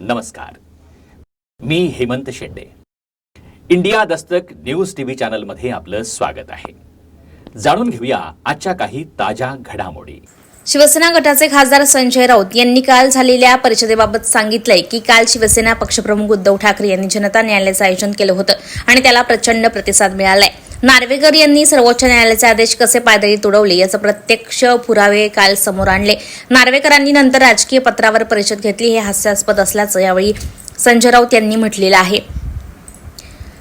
नमस्कार. मी Hemant Shende. India Dastak news TV चॅनलमध्ये आपलं स्वागत आहे. जाणून घेऊया आजच्या काही ताज्या घडामोडी. शिवसेना गटाचे खासदार संजय राऊत यांनी काल झालेल्या परिषदेबाबत सांगितलंय की काल शिवसेना पक्षप्रमुख उद्धव ठाकरे यांनी जनता न्यायालयाचं आयोजन केलं होतं आणि त्याला प्रचंड प्रतिसाद मिळालाय. नार्वेकर यांनी सर्वोच्च न्यायालयाचे आदेश कसे पायदळी तुडवले याचं प्रत्यक्ष पुरावे काल समोर आणले. नार्वेकरांनी नंतर राजकीय पत्रावर परिषद घेतली. हे हास्यास्पद असल्याचं यावेळी संजय राऊत यांनी म्हटलेलं आहे.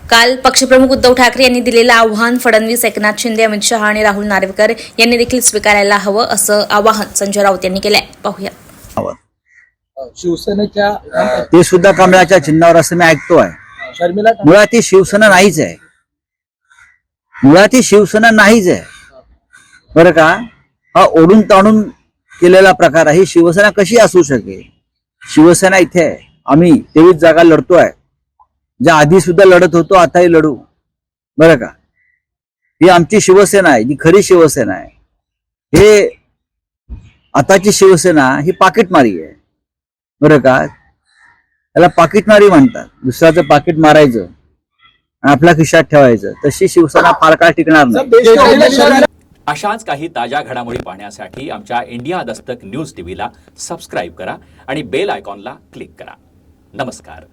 काल पक्षप्रमुख उद्धव ठाकरे यांनी दिलेलं आव्हान फडणवीस एकनाथ शिंदे अमित शहा आणि राहुल नार्वेकर यांनी देखील स्वीकारायला हवं असं आवाहन संजय राऊत यांनी केलंय. पाहूया. शिवसेनेच्या ते सुद्धा कमळाच्या चिन्हावर असं मी ऐकतोय. मुळात ती शिवसेना नाहीच आहे. मुळात ही शिवसेना नाहीच आहे. बरं का? हा ओढून ताणून केलेला प्रकार आहे. शिवसेना कशी असू शकेल? शिवसेना इथे आहे. आम्ही तेवीस जागा लढतोय. ज्या आधी सुद्धा लढत होतो आताही लढू. बरं का? ही आमची शिवसेना आहे. जी खरी शिवसेना आहे. हे आताची शिवसेना ही पाकिटमारी आहे. बरं का? त्याला पाकिटमारी म्हणतात. दुसऱ्याचं पाकिट मारायचं. आपल्या खिशात ठेवायचं. तशी शिवसेना फार काळ टिकणार नाही. अशाच काही ताज्या घडामोडी पाहण्यासाठी आमच्या इंडिया दस्तक न्यूज टीव्हीला सबस्क्राईब करा आणि बेल आयकॉनला क्लिक करा. नमस्कार.